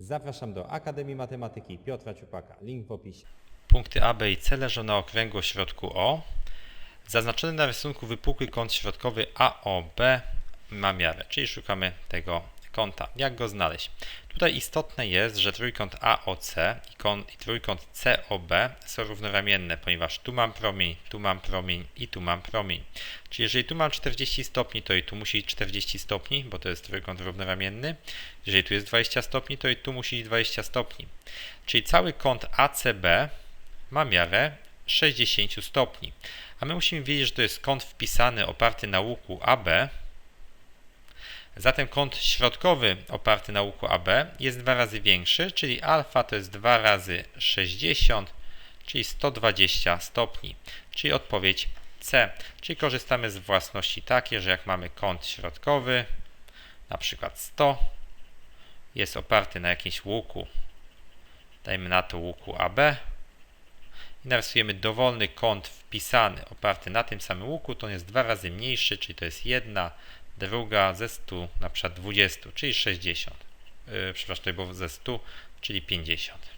Zapraszam do Akademii Matematyki Piotra Ciupaka. Link w opisie. Punkty A, B i C leżą na okręgu o środku O. Zaznaczony na rysunku wypukły kąt środkowy AOB ma miarę, czyli szukamy tego kąta. Jak go znaleźć? Tutaj istotne jest, że trójkąt AOC i, kąt, i trójkąt COB są równoramienne, ponieważ tu mam promień, tu mam promień i tu mam promień. Czyli jeżeli tu mam 40 stopni, to i tu musi być 40 stopni, bo to jest trójkąt równoramienny. Jeżeli tu jest 20 stopni, to i tu musi być 20 stopni. Czyli cały kąt ACB ma miarę 60 stopni. A my musimy wiedzieć, że to jest kąt wpisany oparty na łuku AB. Zatem kąt środkowy oparty na łuku AB jest dwa razy większy, czyli alfa to jest 2 razy 60, czyli 120 stopni, czyli odpowiedź C. Czyli korzystamy z własności takie, że jak mamy kąt środkowy, na przykład 100, jest oparty na jakimś łuku, dajmy na to łuku AB, i narysujemy dowolny kąt wpisany oparty na tym samym łuku, to on jest dwa razy mniejszy, czyli to jest jedna, druga ze 100, na przykład 20, czyli 60. Yy, przepraszam, to było ze 100, czyli 50.